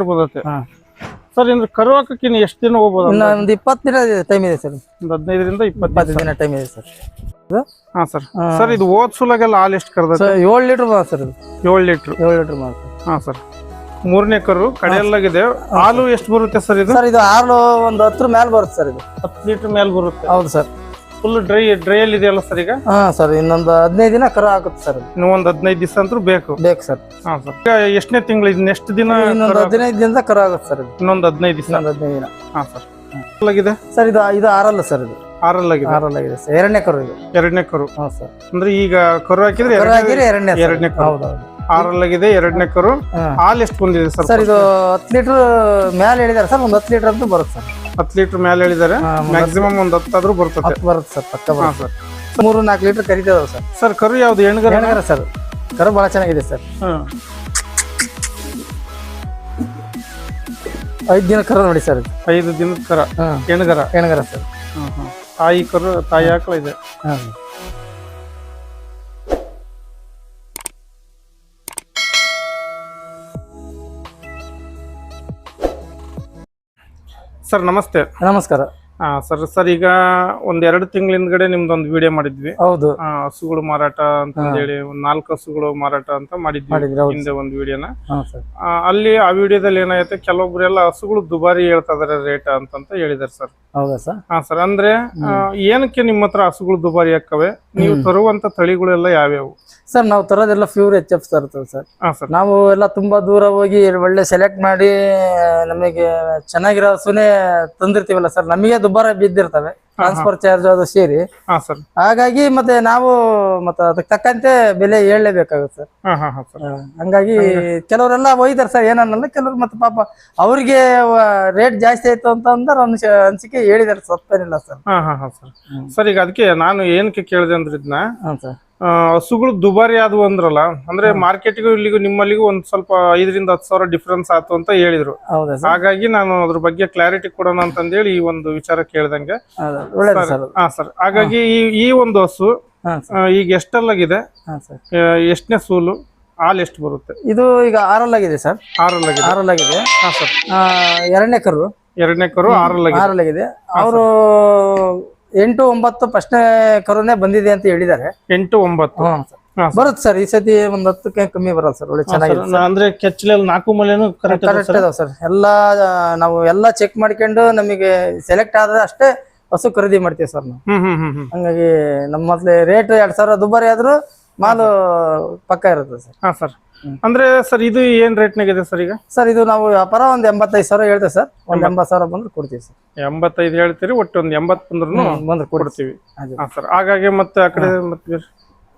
Litre sir ಇನ್ನು ಕರು ಹಾಕಕ್ಕೆ ಇನ್ನು ಎಷ್ಟು ದಿನ ಹೋಗ್ಬೋದು ಒಂದು ಇಪ್ಪತ್ತು ದಿನ ಟೈಮ್ ಇದೆ ಸರ್. ಒಂದು ಹದಿನೈದರಿಂದ ಇಪ್ಪತ್ತು ಇಪ್ಪತ್ತು ದಿನ ಟೈಮ್ ಇದೆ ಸರ್. ಹಾ ಸರ್. ಸರ್ ಇದು ಓದ್ ಸುಲಾಗೆಲ್ಲ ಹಾಲು ಎಷ್ಟು ಕರೆದ ಏಳು ಲೀಟ್ರ್ ಬಾ ಸರ್ ಇದು. ಏಳು ಲೀಟ್ರ್. ಏಳು ಲೀಟ್ರ್ ಬಾ ಸರ್. ಹಾ ಸರ್. ಮೂರನೇ ಕರು ಕಡೆಯಲ್ಲಾಗಿದೆ ಹಾಲು ಎಷ್ಟು ಬರುತ್ತೆ ಸರ್ ಇದು? ಸರ್ ಇದು ಹಾಲು ಒಂದು ಹತ್ರ ಮೇಲೆ ಬರುತ್ತೆ ಸರ್ ಇದು. ಹತ್ತು ಲೀಟರ್ ಮೇಲೆ ಬರುತ್ತೆ. ಹೌದು ಸರ್. ಫುಲ್ ಡ್ರೈ ಡ್ರೈ ಅಲ್ಲಿ ಇದೆಯಲ್ಲ ಸರ್ ಈಗ? ಹಾ ಸರ್ ಇನ್ನೊಂದು ಹದಿನೈದು ದಿನ ಕರ ಆಗುತ್ತೆ ಸರ್ ಇನ್ನೊಂದು ಇನ್ನು ಒಂದು ಹದಿನೈದು ದಿವಸ ಅಂತೂ ಬೇಕು. ಬೇಕು ಸರ್ ಹಾ ಸರ್ ಈಗ ಎಷ್ಟನೇ ತಿಂಗಳು ಇದನ್ನ ಎಷ್ಟು ದಿನ ಇನ್ನೊಂದು ಹದಿನೈದು ದಿನದ ಕರ ಆಗುತ್ತೆ ಸರ್ ಇದು. ಇನ್ನೊಂದು ಹದಿನೈದು ದಿವಸ. ಇನ್ನೊಂದು ಹದಿನೈದು ದಿನ. ಹಾ ಸರ್ ಆಗಿದೆ ಸರ್ ಇದು ಇದು ಆರಲ್ಲ ಸರ್ ಇದು. ಆರಲ್ಲ ಆರಲ್ಲ ಆಗಿದೆ ಸರ್ ಎರಡನೇ ಕರು ಇದು. ಎರಡನೇ ಕರು. ಹಾ ಸರ್ ಅಂದ್ರೆ ಈಗ ಕರು ಹಾಕಿದ್ರೆ ಕರು ಎರಡನೇ. ಎರಡನೇ ಕರು. ಹೌದು ಆರಲ್ ಆರಲ್ಲಾಗಿದೆ ಎರಡನೇ ಕರು. ಹಾಲು ಎಷ್ಟು ಬಂದಿದೆ ಸರ್ ಸರ್ ಇದು ಹತ್ತು ಲೀಟರ್ ಮೇಲೆ ಹೇಳಿದಾರೆ ಸರ್ ಒಂದು ಹತ್ತು ಲೀಟರ್ ಅಂತೂ ಬರುತ್ತೆ ಸರ್ ಹತ್ತು ಲೀಟರ್ ಮೇಲೆ ಹೇಳಿದ್ದಾರೆ ಹಾ, ಒಂದು ಮ್ಯಾಕ್ಸಿಮಮ್ ಒಂದ್ ಹತ್ತಾದ್ರೂ ಬರ್ತದೆ ಹತ್ತು ಬರುತ್ತೆ ಸರ್ ಪಕ್ಕ ಹಾ ಬರುತ್ತೆ. ಸರ್. ಮೂರು ನಾಲ್ಕು ಲೀಟರ್ ಕರಿತೇವೆ ಸರ್. ಸರ್ ಕರು ಯಾವ್ದು? ಹೆಣ್ಗರ ಹೆಣ್ಗರ ಸರ್. ಕರು ಭಾಳ ಚೆನ್ನಾಗಿದೆ ಸರ್. ಐದು ದಿನ ಕರು ನೋಡಿ ಸರ್. ಐದು ದಿನದ ಕರ. ಹಾಂ. ಹೆಣ್ಗರ ಹೆಣ್ಗರ ಸರ್. ಹ್ಮ್ ಹ್ಮ್. ತಾಯಿ ಕರು ತಾಯಿ ಆಕಳ ಇದೆ. ಹಾಂ. ಸರ್ ನಮಸ್ತೆ. ನಮಸ್ಕಾರ. ಹಾ ಸರ್ ಸರ್ ಈಗ ಒಂದ್ ಎರಡು ತಿಂಗಳ ಹಿಂದ್ಗಡೆ ನಿಮ್ದೊಂದು ವಿಡಿಯೋ ಮಾಡಿದ್ವಿ. ಹೌದು. ಆ, ಹಸುಗಳು ಮಾರಾಟ ಅಂತ ಹೇಳಿ ಒಂದ್ ನಾಲ್ಕು ಹಸುಗಳು ಮಾರಾಟ ಅಂತ ಮಾಡಿದ್ವಿ ಮಾಡಿದ್ರಿ ಹೌದು ಹಿಂದೆ ಒಂದು ವಿಡಿಯೋನ ಹಾಂ ಸರ್. ಅಲ್ಲಿ ಆ ವಿಡಿಯೋದಲ್ಲಿ ಏನಾಯ್ತು ಕೆಲವೊಬ್ರೆಲ್ಲ ಹಸುಗಳು ದುಬಾರಿ ಹೇಳ್ತಾ ಇದಾರೆ ರೇಟ್ ಅಂತಂತ ಹೇಳಿದಾರೆ ಸರ್. ಹೌದಾ ಸರ್? ಹಾ ಸರ್ ಅಂದ್ರೆ ಆ, ಏನಕ್ಕೆ ನಿಮ್ಮ ಹತ್ರ ಹಸುಗಳು ದುಬಾರಿ ಆಕ್ಕವೆ ನೀವು ತರುವಂತ ತಳಿಗಳೆಲ್ಲ ಯಾವ್ಯಾವು? ಸರ್ ನಾವು ತರೋದೆಲ್ಲ pure H F sir sir. ಹಾ ಸರ್. ನಾವು ಎಲ್ಲ ತುಂಬಾ ದೂರ ಹೋಗಿ ಒಳ್ಳೆ ಸೆಲೆಕ್ಟ್ ಮಾಡಿ ನಮಗೆ ಚೆನ್ನಾಗಿರೋ ಹಸುನೇ ತಂದಿರ್ತೀವಲ್ಲ ಸರ್. ನಮಗೆ ದುಬಾರ ಬಿದ್ದಿರ್ತವೆ ಟ್ರಾನ್ಸ್ಫರ್ ಚಾರ್ಜ್ ಅದು ಸೇರಿ. ಹಾಗಾಗಿ ಮತ್ತೆ ನಾವು ಮತ್ತೆ ಅದಕ್ಕೆ ತಕ್ಕಂತೆ ಬೆಲೆ ಹೇಳಲೇಬೇಕಾಗುತ್ತೆ. ಸರ್. ಹಂಗಾಗಿ ಕೆಲವರೆಲ್ಲ ಒಯ್ದಾರೆ ಸರ್ ಏನನ್ನಲ್ಲ ಕೆಲವ್ರು ಮತ್ತೆ ಪಾಪ ಅವ್ರಿಗೆ ರೇಟ್ ಜಾಸ್ತಿ ಆಯ್ತು ಅಂತ ಅಂದ್ರೆ ಅನ್ಸ ಅನ್ಸಿಕೆ ಹೇಳಿದಾರೆ ಸತ್ತೇನಿಲ್ಲ ಸರ್. ಹಾ ಹಾ ಹಾ ಸರ್. ಸರ್ ಈಗ ಅದಕ್ಕೆ ನಾನು ಏನಕ್ಕೆ ಕೇಳಿದೆ ಅಂದ್ರೆ ಇದನ್ನ ಹಾ ಸರ್. ಆ, ಹಸುಗಳು ದುಬಾರಿ ಆದವು ಅಂದ್ರಲ್ಲ ಅಂದ್ರೆ ಮಾರ್ಕೆಟ್ಗೂ ಇಲ್ಲಿಗೂ ನಿಮ್ಮಲ್ಲಿಗೂ ಒಂದ್ ಸ್ವಲ್ಪ ಐದರಿಂದ ಹತ್ತು ಸಾವಿರ ಡಿಫ್ರೆನ್ಸ್ ಆಯ್ತು ಅಂತ ಹೇಳಿದ್ರು. ಹಾಗಾಗಿ ನಾನು ಅದ್ರ ಬಗ್ಗೆ ಕ್ಲಾರಿಟಿ ಕೊಡೋಣ ಅಂತಂದೇಳಿ ಈ ಒಂದು ವಿಚಾರ ಕೇಳ್ದಂಗೆ. ಹಾ ಸರ್. ಹಾಗಾಗಿ ಈ ಈ ಒಂದು ಹಸು ಈಗ ಎಷ್ಟಲ್ಲಾಗಿದೆ ಎಷ್ಟನೇ ಸೂಲು? ಹಾಲು ಎಷ್ಟು ಬರುತ್ತೆ? ಇದು ಈಗ ಆರಲ್ಲಾಗಿದೆ ಸರ್. ಆರಲ್ಲಾಗಿದೆ. ಆರಲ್ಲಾಗಿದೆ. ಹಾ ಸರ್. ಆ, ಎರಡನೇ ಕರು. ಎರಡನೇ ಕರು ಆರಲ್ಲಾಗಿದೆ. ಆರಲ್ಲಾಗಿದೆ. ಅವರು ಎಂಟು ಒಂಬತ್ತು ಪ್ರಶ್ನೆ ಕರೋನೆ ಬಂದಿದೆ ಅಂತ ಹೇಳಿದ್ದಾರೆ. ಎಂಟು ಒಂಬತ್ತು. ಹ್ಮ್ ಸರ್. ಹಾ ಸರ್. ಬರುತ್ತೆ ಸರ್ ಈ ಸತಿ ಒಂದ್ ಹತ್ತಕ್ಕೆ ಕಮ್ಮಿ ಬರಲ್ಲ ಸರ್ ಒಳ್ಳೆ ಚೆನ್ನಾಗಿದೆ ಸರ್, ಅಂದ್ರೆ ಕೆಚ್ಚಲಲ್ಲಿ ನಾಲ್ಕು ಮಲೆನು ಕರೆಕ್ಟ್ ಕರೆಕ್ಟ್ ಇದಾವೆ ಸರ್. ಎಲ್ಲಾ ನಾವು ಎಲ್ಲಾ ಚೆಕ್ ಮಾಡ್ಕೊಂಡು ನಮಗೆ ಸೆಲೆಕ್ಟ್ ಆದ್ರೆ ಅಷ್ಟೇ ಹಸು ಖರೀದಿ ಮಾಡ್ತೀವಿ ಸರ್ ನಾವು. ಹ್ಮ್ ಹ್ಮ್ ಹ್ಮ್ ಹ್ಮ್. ಹಂಗಾಗಿ ನಮ್ಮ ಮೊದ್ಲೇ ರೇಟ್ ಎರಡ್ ಸಾವಿರ ದುಬಾರಿ ಆದ್ರೂ ಮಾಲು ಪಕ್ಕ ಇರುತ್ತೆ ಸರ್. ಹಾ ಸರ್. ಅಂದ್ರೆ ಸರ್ ಇದು ಏನ್ ರೇಟ್ ರೇಟ್ನಾಗಿದೆ ಸರ್ ಈಗ? ಸರ್ ಇದು ನಾವು ವ್ಯಾಪಾರ ಒಂದ್ ಎಂಬತ್ತೈದು ಸಾವಿರ ಹೇಳ್ತೇವೆ ಸರ್. ಒಂದ್ ಎಂಬತ್ತು ಸಾವಿರ ಬಂದ್ರೆ ಕೊಡ್ತೀವಿ ಸರ್. ಎಂಬತ್ತೈದು ಹೇಳ್ತೀರಿ ಒಟ್ಟು ಒಂದ್ ಎಂಬತ್ತು ಬಂದ್ರು ಬಂದ್ರೆ ಕೊಡ್ತೀವಿ. ಹಾ ಸರ್. ಹಾಗಾಗಿ ಮತ್ತೆ ಆ ಕಡೆ ಮತ್ತೆ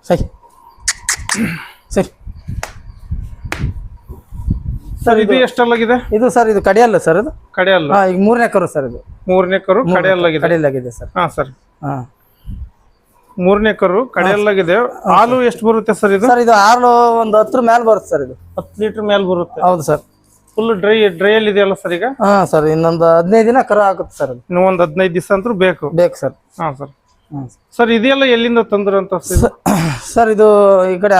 ಸರಿ. ಸರಿ. ಸರ್ ಇದು ಎಷ್ಟಲ್ಲಾಗಿದೆ? ಇದು ಸರ್ ಇದು ಕಡೆಯಲ್ಲ ಸರ್ ಇದು? ಕಡೆ ಅಲ್ಲ ಹಾ ಈಗ ಮೂರನೇ ಕರು ಸರ್ ಇದು. ಮೂರನೇ ಕರು ಕಡೆಯಲ್ಲಾಗಿದೆ. ಕಡೆಯಲ್ಲಾಗಿದೆ ಸರ್. ಹಾ ಸರ್. ಹಾ. ಮೂರನೇ ಕರು ಕಡೆಯಲ್ಲಾಗಿದೆ. ಹಾಲು ಎಷ್ಟು ಬರುತ್ತೆ ಸರ್ ಇದು? ಸರ್ ಇದು ಹಾಲು ಒಂದು ಹತ್ರ ಮೇಲೆ ಬರುತ್ತೆ ಸರ್ ಇದು. ಹತ್ತು ಲೀಟರ್ ಮೇಲೆ ಬರುತ್ತೆ. ಹೌದು ಸರ್. ಫುಲ್ ಡ್ರೈ ಡ್ರೈ ಅಲ್ಲಿ ಇದೆಯಲ್ಲ ಸರ್ ಈಗ? ಹಾ ಸರ್ ಇನ್ನೊಂದು ಹದಿನೈದು ದಿನ ಕರು ಆಗುತ್ತೆ ಸರ್ ಇನ್ನೊಂದು ಇನ್ನು ಒಂದ್ ಹದಿನೈದು ದಿವಸ ಅಂತೂ ಬೇಕು. ಬೇಕು ಸರ್. ಹಾ ಸರ್. ಸರ್ ಇದೆಲ್ಲ ಎಲ್ಲಿಂದ ತಂದ್ರಂತ ಸರ್ ಇದು? ಈ ಕಡೆ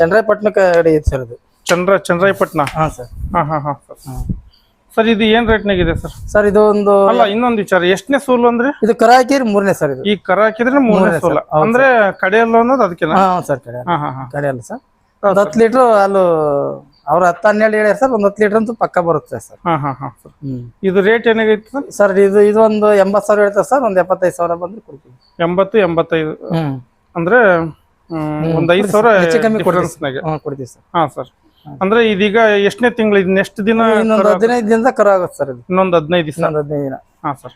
ಚಂದ್ರಾಯಪಟ್ಟಣ ಕಡೆ ಇದೆ ಸರ್ ಇದು. ಚಂದ್ರ ಚಂದ್ರಾಯಪಟ್ಟಣ? ಹಾ ಸರ್. ಹಾ ಹಾ ಹಾ ಸರ್ ಇದು ಏನ್ ರೇಟ್ನಾಗಿದೆ ಸರ್? ಸರ್ ಇದು ಒಂದು ಅಲ್ಲ ಇನ್ನೊಂದು ವಿಚಾರ. ಎಷ್ಟನೇ ಸೂಲ್ ಅಂದ್ರೆ? ಇದು ಕರ ಹಾಕಿರಿ ಮೂರನೇ ಸರ್ ಇದು. ಈ ಕರ ಹಾಕಿದ್ರೆ ಮೂರನೇ ಸೂಲ. ಅಂದ್ರೆ ಕಡೆಯಲ್ಲ ಅನ್ನೋದು ಅದಕ್ಕೆ ಸರ್ ಕಡೆ ಹಾ ಹಾ ಹಾ. ಕಡೆ ಅಲ್ಲ ಸರ್ ಒಂದ್ ಹತ್ತು ಲೀಟರ್ ಅಲ್ಲೂ ಅವ್ರ ಹತ್ತು ಹನ್ನೆರಡು ಹೇಳಿ ಸರ್ ಒಂದ್ ಹತ್ತು ಲೀಟರ್ ಅಂತೂ ಪಕ್ಕ ಬರುತ್ತೆ ಸರ್. ಹಾ ಹಾ ಹಾ ಸರ್. ಇದು ರೇಟ್ ಏನಾಗೈತೆ ಸರ್? ಸರ್ ಇದು ಇದು ಒಂದು ಎಂಬತ್ತು ಸಾವಿರ ಹೇಳ್ತಾರೆ ಸರ್ ಒಂದ್ ಎಪ್ಪತ್ತೈದು ಸಾವಿರ ಬಂದ್ರೆ ಕೊಡ್ತೀವಿ. ಎಂಬತ್ತು ಎಂಬತ್ತೈದು. ಅಂದ್ರೆ ಒಂದ್ ಐದು ಸಾವಿರ ಹೆಚ್ಚು ಕಮ್ಮಿ ಕೊಡ್ತೀವಿ ಸರ್. ಹಾ ಸರ್. ಅಂದ್ರೆ ಇದೀಗ ಎಷ್ಟನೇ ತಿಂಗಳು ಇದು ನೆಕ್ಸ್ಟ್ ದಿನ ಇನ್ನೊಂದು ಹದಿನೈದು ದಿನದ ಕರ ಆಗುತ್ತೆ ಸರ್ ಇದು. ಇನ್ನೊಂದು ಹದಿನೈದು ದಿವಸ? ಇನ್ನೊಂದು ಹದಿನೈದು ದಿನ. ಹಾ ಸರ್.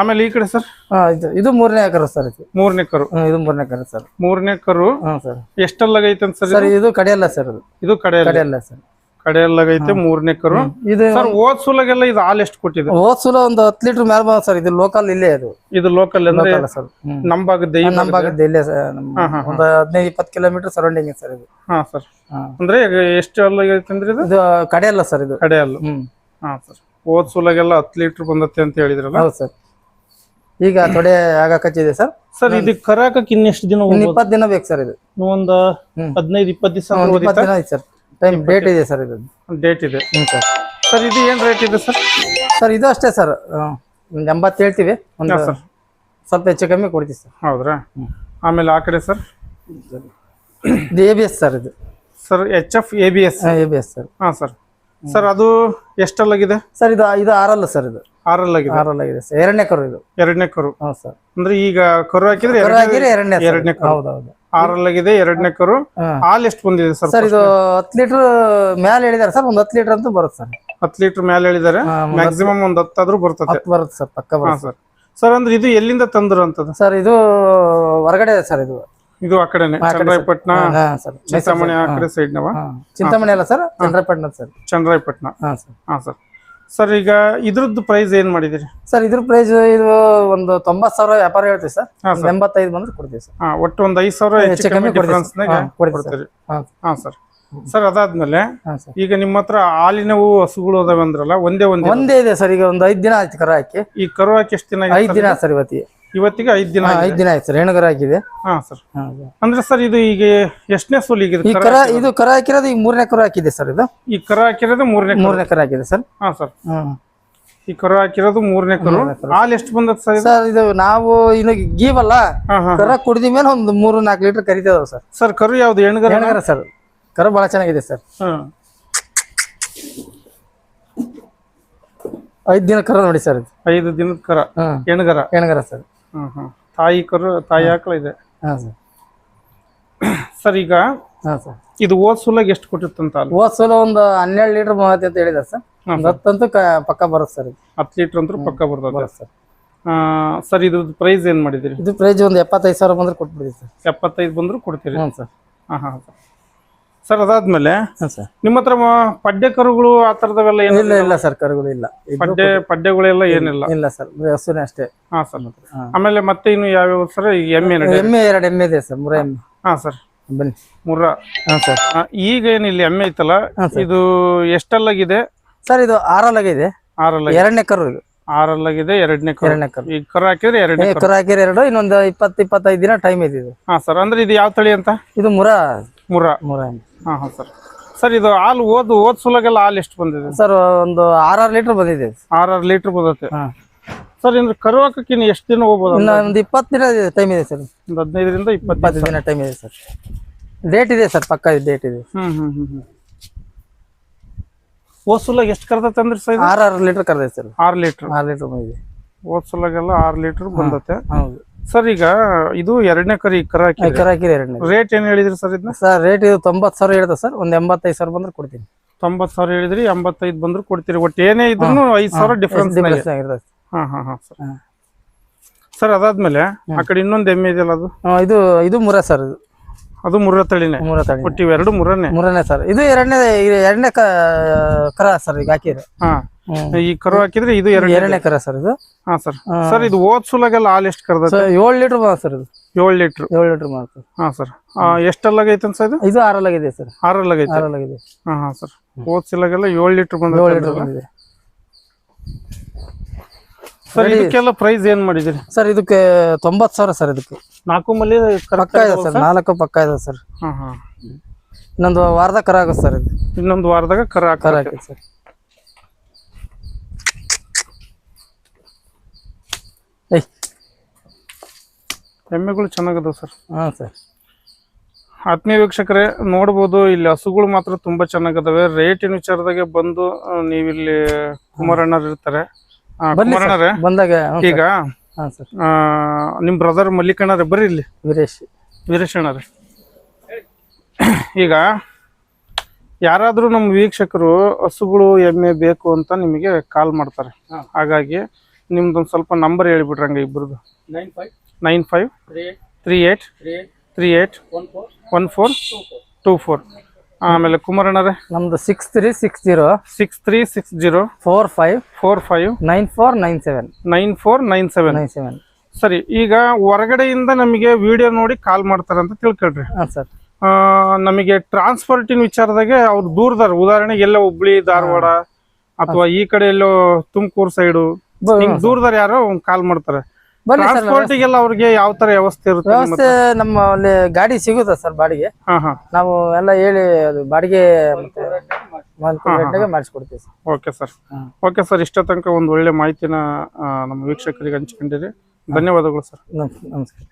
ಆಮೇಲೆ ಈ ಕಡೆ ಸರ್? ಹಾ ಇದು ಇದು ಮೂರನೇ ಕರು ಸರ್ ಇದು. ಮೂರನೇ ಕರು. ಹ್ಮ್ ಇದು ಮೂರನೇ ಕರು ಸರ್. ಮೂರನೇ ಕರು ಹ್ಮ್ ಸರ್. ಎಷ್ಟಲ್ಲಾಗೈತೆ ಅಂತ ಸರ್ ಸರ್ ಇದು? ಕಡೆಯಲ್ಲ ಸರ್ ಇದು ಇದು ಕಡೆ ಕಡೆಯಲ್ಲ ಸರ್. ಕಡೆಯಲ್ಲಾಗೈತೆ ಮೂರನೇ ಕರು. ಇದು ಸರ್ ಓದ್ ಸೂಲಾಗೆಲ್ಲ ಇದು ಹಾಲ್ ಎಷ್ಟು ಕೊಟ್ಟಿದೆ? ಹೋದ್ ಸಲ ಒಂದು ಹತ್ತು ಲೀಟರ್ ಮೇಲೆ ಬಂದ ಸರ್ ಇದು ಲೋಕಲ್ ಇಲ್ಲೇ ಅದು. ಇದು ಲೋಕಲ್ ಅಂದ್ರೆ ಸರ್. ನಮ್ ಭಾಗದ ಈ ನಮ್ಮ ಭಾಗದ ಇಲ್ಲೇ ಒಂದು ಹದಿನೈದು ಇಪ್ಪತ್ತು ಕಿಲೋಮೀಟರ್ ಸರೌಂಡಿಂಗ್ ಸರ್ ಇದು. ಹಾ ಸರ್. ಅಂದ್ರೆ ಎಷ್ಟು ಅಲ್ಲಾಗೈತೆ ಅಂದ್ರೆ ಇದು? ಕಡೆಯಲ್ಲ ಸರ್ ಇದು. ಕಡೆ ಅಲ್ಲ ಹಾ ಸರ್. ಓದ್ ಸೂಲಾಗೆಲ್ಲ ಹತ್ತು ಲೀಟರ್ ಬಂದತ್ತೆ ಅಂತ ಹೇಳಿದ್ರಲ್ಲ? ಹೌದು ಸರ್. ಈಗ ತೊಡೆ ಆಗಕಚ್ಚಿದೆ ಸರ್. ಸರ್ ಇದು ಕರಾಕಕ್ಕೆ ಇನ್ನೆಷ್ಟು ದಿನ ಇನ್ನು ಇಪ್ಪತ್ತು ದಿನ ಬೇಕು ಸರ್ ಇದು. ಒಂದು. ಹದಿನೈದು ಇಪ್ಪತ್ತು ದಿವಸ ಸರ್. ಡೇಟ್ ಇದೆ ಸರ್ ಇದು ಡೇಟ್ ಇದೆ. ಹ್ಞೂ ಸರ್. ಸರ್ ಇದು ಏನು ರೇಟ್ ಇದೆ ಸರ್? ಸರ್ ಇದು ಅಷ್ಟೇ ಸರ್. ಒಂದು ಎಂಬತ್ತು ಹೇಳ್ತೀವಿ. ಒಂದು ಸರ್. ಸ್ವಲ್ಪ ಹೆಚ್ಚು ಕಮ್ಮಿ ಕೊಡ್ತೀವಿ ಸರ್. ಹೌದ್ರಾ? ಆಮೇಲೆ ಆ ಕಡೆ ಸರ್? ಇದು ಎ ಬಿ ಎಸ್ ಸರ್ ಇದು. Sir H F A B S A B S sir. ಹಾಂ ಸರ್. ಸರ್ ಅದು ಎಷ್ಟಲ್ಲಾಗಿದೆ ಸರ್ ಇದು ಇದು ಆರಲ್ಲ ಸರ್ ಇದು. ಆರಲ್ಲಾಗಿದೆ ಆರಲ್ಲಾಗಿದೆ ಸರ್. ಎರಡನೇ ಕರು ಇದು. ಎರಡನೇ ಕರು. ಹಾಂ ಸರ್. ಅಂದ್ರೆ ಈಗ ಕರು ಹಾಕಿದ್ರೆ ಎರಡನೇ- ಎರಡನೇ ಕರು. ಹೌದು ಹೌದೌದು. ಆರಲ್ಲಾಗಿದೆ ಎರಡನೇ ಕರು. ಹಾಲ್ ಎಷ್ಟು ಬಂದಿದೆ ಸರ್ ಸರ್ ಇದು ಹತ್ತು ಲೀಟರ್ ಮೇಲೆ ಹೇಳಿದಾರೆ ಸರ್ ಒಂದು ಹತ್ತು ಲೀಟರ್ ಅಂತೂ ಬರುತ್ತೆ ಸರ್. ಹತ್ತು ಲೀಟರ್ ಮೇಲೆ ಹೇಳಿದಾರೆ ಮ್ಯಾಕ್ಸಿಮಮ್ ಒಂದ್ ಹತ್ತಾದ್ರೂ ಬರ್ತದೆ. ಹತ್ತು ಬರುತ್ತೆ ಸರ್ ಪಕ್ಕ ಬರುತ್ತೆ. ಸರ್. ಸರ್ ಅಂದ್ರೆ ಇದು ಎಲ್ಲಿಂದ ತಂದ್ರು ಅಂತದ ಸರ್ ಇದು ಹೊರಗಡೆ ಸರ್ ಇದು. ಇದು ಆ ಕಡೆನೆ ಚಂದ್ರಾಯಪಟ್ಟಣ ಚಿಂತಾಮಣಿ ಆ ಕಡೆ ಸೈಡ್ ನವ. ಚಿಂತಾಮಣಿ ಅಲ್ಲ ಸರ್ ಚಂದ್ರಾಯಪಟ್ಟಣ ಸರ್ ಚಂದ್ರಾಯಪಟ್ಟಣ ಹಾ ಸರ್. ಹಾ ಸರ್. ಸರ್ ಈಗ ಇದ್ರದ್ದು ಪ್ರೈಸ್ ಏನ್ ಮಾಡಿದಿರಿ? ಸರ್ ಇದ್ರ ಪ್ರೈಸ್ ಇದು ಒಂದು ತೊಂಬತ್ ಸಾವಿರ ವ್ಯಾಪಾರ ಹೇಳ್ತೀವಿ ಸರ್. ಹಾ, ಎಂಬತ್ತೈದು ಬಂದ್ರೆ ಕೊಡ್ತೀವಿ ಸರ್. ಹಾ ಒಟ್ಟು ಒಂದ್ ಐದು ಸಾವಿರ ಹೆಚ್ಚು ಕಮ್ಮಿ ಡಿಫ್ರೆನ್ಸ್ ಹಾ, ಕೊಡ್ತೀರಿ. ಹಾ. ಸರ್. ಸರ್ ಅದಾದ್ಮೇಲೆ ಈಗ ನಿಮ್ಮ ಹತ್ರ ಹಾಲಿನವು ಹಸುಗಳು ಅದಾವೆ ಅಂದ್ರಲ್ಲ ಒಂದೇ ಒಂದೇ ಒಂದೇ ಇದೆ ಸರ್. ಈಗ ಒಂದ್ ಐದ್ ದಿನ ಆಯ್ತು ಕರ ಹಾಕಿ. ಈ ಕರು ಹಾಕಿ ಎಷ್ಟು ದಿನ ಐದ್ ದಿನ ಸರ್ ಇವತ್ತಿಗೆ. ಇವತ್ತಿಗೆ ಐದ್ ದಿನ ಐದ್. ದಿನ ಆಯ್ತು ಸರ್. ಆಗಿದೆ. ಹಾಕಿದೆ ಹಾ ಸರ್. ಅಂದ್ರೆ ಸರ್ ಇದು ಈಗ ಎಷ್ಟನೇ ಸೋಲ್ ಈಗ ಇದು ಈ ಕರ ಇದು ಕರ ಹಾಕಿರೋದು ಈಗ ಮೂರನೇ ಕರ ಹಾಕಿದೆ ಸರ್ ಇದು. ಈ ಕರ ಹಾಕಿರೋದು ಮೂರನೇ ಮೂರನೇ ಕರ ಹಾಕಿದೆ ಸರ್. ಹಾ ಸರ್. ಈ ಕರ ಹಾಕಿರೋದು ಮೂರನೇ ಕರು. ಹಾಲು ಎಷ್ಟು ಬಂದದ ಸರ್ ಸರ್ ಇದು ನಾವು ಇನ್ನು ಗೀವಲ್ಲ ಕರ ಕುಡಿದ ಮೇಲೆ ಒಂದು ಮೂರು ನಾಲ್ಕು ಲೀಟರ್ ಕರಿತೇವೆ ಸರ್. ಸರ್ ಕರು ಯಾವ್ದು? ಹೆಣ್ಗರ ಹೆಣ್ಗರ ಸರ್. ಕರು ಬಹಳ ಚೆನ್ನಾಗಿದೆ ಸರ್. ಐದ್ ದಿನ ಕರ ನೋಡಿ ಸರ್ ಐದು ದಿನದ ಕರ. ಹೆಣಗರ ಹೆಣ್ಗರ ಸರ್. ಹ್ಮ್ ಹ್ಮ್. ತಾಯಿ ಕರು ತಾಯಿ ಆಕಳ ಇದೆ ಹಾಂ ಸರ್. ಸರ್ ಈಗ ಹಾಂ ಸರ್. ಇದು ಓದ್ ಸುಲಾಗ ಎಷ್ಟು ಕೊಟ್ಟಿರ್ತಂತ ಹಾಲು ಹೋದ್ ಸಲ ಒಂದು ಹನ್ನೆರಡು ಲೀಟರ್ ಮೂವತ್ತು ಅಂತ ಹೇಳಿದ ಸರ್. ಒಂದು ಹತ್ತಂತೂ ಕ ಪಕ್ಕ ಬರುತ್ತೆ ಸರ್. ಇದು ಹತ್ತು ಲೀಟರ್ ಅಂತೂ ಪಕ್ಕ ಬರ್ತದೆ. ಬರುತ್ತೆ ಸರ್. ಸರ್ ಇದ್ರದ್ದು ಪ್ರೈಸ್ ಏನ್ ಮಾಡಿದಿರಿ ಇದು ಪ್ರೈಸ್ ಒಂದು ಎಪ್ಪತ್ತೈದು ಸಾವಿರ ಬಂದ್ರೆ ಕೊಟ್ಬಿಡಿ ಸರ್. ಎಪ್ಪತ್ತೈದು ಬಂದ್ರು ಕೊಡ್ತೀರಿ. ಹ್ಞೂ ಸರ್. ಹಾ ಹಾ ಸರ್ ಅದಾದ್ಮೇಲೆ ಹಾಂ ಸರ್. ನಿಮ್ಮ ಹತ್ರ ಮ- ಪಡ್ಡೆ ಕರುಗಳು ಆ ತರದವೆಲ್ಲ ಏನಿಲ್ಲ? ಇಲ್ಲ ಇಲ್ಲ ಸರ್ ಕರುಗಳು ಇಲ್ಲ. ಇದು ಪಡ್ಡೆ ಪಡ್ಡೆಗಳೆಲ್ಲ ಏನಿಲ್ಲ? ಇಲ್ಲ ಸರ್ ಹಸುನೇ ಅಷ್ಟೇ. ಹಾ ಸರ್. ಹಾ. ಆಮೇಲೆ ಮತ್ತೆ ಇನ್ನು ಯಾವ್ಯಾವ ಸರ್? ಎಮ್ಮೆ ನಡೆ ಎಮ್ಮೆ ಎರಡು ಎಮ್ಮೆ ಇದೆ ಸರ್ ಮೂರ ಎಮ್ಮೆ. ಹಾ ಸರ್. ಬನ್ನಿ. ಮುರ್ರ ಹಾಂ ಸರ್. ಆ, ಈಗ ಏನಿಲ್ಲ ಎಮ್ಮೆ ಐತಲ್ಲ ಹಾ. ಇದು ಎಷ್ಟಲ್ಲಾಗಿದೆ? ಸರ್ ಇದು ಆರಲ್ಲಾಗಿದೆ. ಆರಲ್ಲ ಎರಡನೇ ಕರು ಇದು. ಆರಲ್ಲಾಗಿದೆ ಎರಡನೇ ಕರು. ಎರಡನೇ ಕರು. ಈಗ ಕರು ಹಾಕಿದ್ರೆ ಎರಡನೇ ಏ, ಕರು. ಹಾಕಿದ್ರೆ ಎರಡು ಇನ್ನೊಂದು ಇಪ್ಪತ್ತು ಇಪ್ಪತ್ತೈದು ದಿನ ಟೈಮ್ ಇದೆ ಇದು. ಹಾ ಸರ್. ಅಂದ್ರೆ ಇದು ಯಾವ ತಳಿ ಅಂತ? ಇದು ಮುರ ಮುರ ನೂರ ಹಾಂ ಹಾಂ ಸರ್. ಸರ್ ಇದು ಹಾಲು ಓದು ಓದ್ ಸುಲಾಗೆಲ್ಲ ಹಾಲು ಎಷ್ಟು ಬಂದಿದೆ? ಸರ್ ಒಂದು ಆರಾರು ಲೀಟರ್ ಬಂದಿದೆ. ಆರಾರು ಲೀಟರ್ ಬರುತ್ತೆ ಹಾಂ. ಸರ್ ಇನ್ನು ಕರು ಹಾಕಕ್ಕೆ ಎಷ್ಟು ದಿನ ಹೋಗ್ಬೋದು? ಇನ್ನು ಒಂದು ಇಪ್ಪತ್ತು ದಿನ ಟೈಮ್ ಇದೆ ಸರ್. ಒಂದು ಹದಿನೈದರಿಂದ ಇಪ್ಪತ್ತು ದಿನ ಟೈಮ್ ಇದೆ ಸರ್. ಡೇಟ್ ಇದೆ ಸರ್ ಪಕ್ಕ ಡೇಟ್ ಇದೆ. ಹ್ಮ್ ಹ್ಮ್ ಹ್ಮ್ ಹ್ಮ್. ಓದ್ ಸುಲಾಗ ಎಷ್ಟು ಕರ್ತೈತೆ ಅಂದ್ರೆ ಸರ್ ಇದು? ಆರು ಲೀಟರ್ ಕರೆದೈತೆ ಸರ್. ಆರು ಲೀಟರ್. ಆರು ಲೀಟರ್ ಬಂದಿದೆ. ಓದ್ ಸುಲಾಗೆಲ್ಲ ಆರು ಲೀಟರ್ ಬಂದತ್ತೆ ಹೌದು. ಸರ್ ಈಗ ಇದು ಎರಡನೇ ಕರಿ ಕರ ಕರಾಕಿರಿ ಎರಡನೇ ರೇಟ್ ಏನ್ ಹೇಳಿದ್ರಿ ಸರ್ ಇದನ್ನ? ಸರ್ ರೇಟ್ ಇದು ತೊಂಬತ್ ಸಾವಿರ ಹೇಳ್ದೆ ಸರ್ ಒಂದು ಎಂಬತ್ತೈದು ಸಾವಿರ ಬಂದ್ರೆ ಕೊಡ್ತೀನಿ. ತೊಂಬತ್ ಸಾವಿರ ಹೇಳಿದ್ರಿ ಎಂಬತ್ತೈದು ಬಂದ್ರು ಕೊಡ್ತೀರಿ. ಒಟ್ಟು ಏನೇ ಇದ್ರು ಐದ್ ಸಾವಿರ ಡಿಫ್ರೆನ್ಸ್ ಹಾ ಹಾ ಹಾ ಸರ್. ಸರ್ ಅದಾದ್ಮೇಲೆ ಆ ಕಡೆ ಇನ್ನೊಂದು ಎಮ್ಮೆ ಇದೆಯಲ್ಲ ಅದು? ಇದು ಇದು ಮುರ ಸರ್ ಇದು. ಅದು ಮುರ ತಳಿನೇ? ಮುರ ತಳಿ ಒಟ್ಟು ಇವೆರಡು ಮುರನೇ? ಮೂರನೇ ಸರ್. ಇದು ಎರಡನೇ ಎರಡನೇ ಕರ ಸರ್ ಈಗ ಹಾಕಿದ್ರೆ. ಹಾ. ಈ ಕರು ಹಾಕಿದ್ರೆ ಇದು ಎರಡು ಎರಡನೇ ಕರ ಸರ್ ಇದು? ಹಾ ಸರ್. ಸರ್ ಇದು ಓದ್ ಸುಲಾಗೆಲ್ಲ ಹಾಲು ಎಷ್ಟು ಕರ್ದ ಏಳು ಲೀಟರ್ ಬಾ ಸರ್ ಇದು. ಏಳು ಲೀಟರ್. ಏಳು ಲೀಟರ್ ಮಾಡ್ತದೆ ಹಾ ಸರ್. ಎಷ್ಟಲ್ಲಾಗೈತೆ ಸರ್ ಇದು? ಇದು ಆರಲ್ಲಾಗಿದೆ ಸರ್. ಆರಲ್ಲಾಗೈತೆ ಆರಲ್ಲಾಗಿದೆ ಹಾ ಹಾ ಸರ್. ಓದ್ ಸುಲಾಗೆಲ್ಲ ಏಳು ಲೀಟ್ರ್ ಏಳು ಲೀಟರ್ ಬಂದಿದೆ. ಸರ್ ಇದಕ್ಕೆಲ್ಲ ಪ್ರೈಸ್ ಏನ್ ಮಾಡಿದಿರಿ ಸರ್ ಇದಕ್ಕೆ ತೊಂಬತ್ತು ಸಾವಿರ ಸರ್ ಇದಕ್ಕೆ. ನಾಲ್ಕು ಮಲ್ಲಿ ಪಕ್ಕ ಇದೆ ಸರ್ ನಾಲ್ಕು ಪಕ್ಕ ಇದೆ ಸರ್. ಹಾ ಹಾ. ಇನ್ನೊಂದು ವಾರದ ಕರ ಆಗುತ್ತೆ ಸರ್ ಇದು. ಇನ್ನೊಂದು ವಾರದಾಗ ಕರ ಕರ ಹಾಕಿ ಸರ್. ಎಮ್ಮೆಗಳು ಚೆನ್ನಾಗದ ಸರ್. ಹಾಂ ಸರ್. ಆತ್ಮೀಯ ವೀಕ್ಷಕರೇ ನೋಡ್ಬೋದು ಇಲ್ಲಿ ಹಸುಗಳು ಮಾತ್ರ ತುಂಬಾ ಚೆನ್ನಾಗದವೆ. ರೇಟಿನ ವಿಚಾರದಾಗೆ ಬಂದು ಆ, ನೀವಿಲ್ಲಿ ಕುಮಾರಣ್ಣರು ಇರ್ತಾರೆ. ಆ, ಬನ್ನಿ ಸರ್. ಕುಮಾರಣ್ಣರೇ ಬಂದಾಗ ಹ್ಞೂ ಈಗ ಹಾಂ ಸರ್. ಆ, ನಿಮ್ ಬ್ರದರ್ ಮಲ್ಲಿಕಣ್ಣರೇ ಬರ್ರಿ ಇಲ್ಲಿ. ವೀರೇಶ್. ವೀರೇಶಣ್ಣರೇ. ಈಗ ಯಾರಾದ್ರೂ ನಮ್ಮ ವೀಕ್ಷಕರು ಹಸುಗಳು ಎಮ್ಮೆ ಬೇಕು ಅಂತ ನಿಮಗೆ ಕಾಲ್ ಮಾಡ್ತಾರೆ. ಹಾಗಾಗಿ ನಿಮ್ದೊಂದು ಸ್ವಲ್ಪ ನಂಬರ್ ಹೇಳ್ಬಿಟ್ರಿ ಇಬ್ಬರದು ಇಬ್ರದ್ದು nine five nine five three eight three eight one four two four. ಆಮೇಲೆ ಕುಮಾರಣ್ಣರೇ? ನಮ್ದು six three six zero six three six zero four five four five nine four nine seven. Nine four nine seven. Nine seven. ಸರಿ ಈಗ ಹೊರಗಡೆಯಿಂದ ನಮಗೆ video ನೋಡಿ ಕಾಲ್ ಮಾಡ್ತಾರೆ ಅಂತ ತಿಳ್ಕೊಳ್ರಿ. ಹಾಂ ಸರ್. ಆ, ನಮಗೆ ಟ್ರಾನ್ಸ್ಪೋರ್ಟಿನ ವಿಚಾರದಾಗೆ ಅವ್ರು ದೂರದಾರ. ಉದಾಹರಣೆಗೆ ಎಲ್ಲ ಹುಬ್ಳಿ ಧಾರವಾಡ ಅಥವಾ ಈ ಕಡೆ ಎಲ್ಲೋ ತುಮಕೂರು ಸೈಡು ಹಿಂಗ್ ದೂರದಾರ ಯಾರೋ ಕಾಲ್ ಮಾಡ್ತಾರೆ. ಟ್ರಾನ್ಸ್ಪೋರ್ಟಿಗೆಲ್ಲ ಅವ್ರಿಗೆ ಯಾವ ತರ ವ್ಯವಸ್ಥೆ ಇರುತ್ತೆ ವ್ಯವಸ್ಥೆ ನಮ್ಮ ಅಲ್ಲಿ ಗಾಡಿ ಸಿಗುತ್ತಾ ಸರ್ ಬಾಡಿಗೆ? ನಾವು ಎಲ್ಲ ಹೇಳಿ ಅದು ಬಾಡಿಗೆ ಮಾಡಿಸ್ಕೊಡ್ತೀವಿ ಓಕೆ ಸರ್. ಓಕೆ ಸರ್ ಇಷ್ಟ ತನಕ ಒಂದು ಒಳ್ಳೆ ಮಾಹಿತಿನ ನಮ್ಮ ವೀಕ್ಷಕರಿಗೆ ಹಂಚ್ಕೊಂಡಿರಿ. ಧನ್ಯವಾದಗಳು ಸರ್. ನಮಸ್ಕಾರ.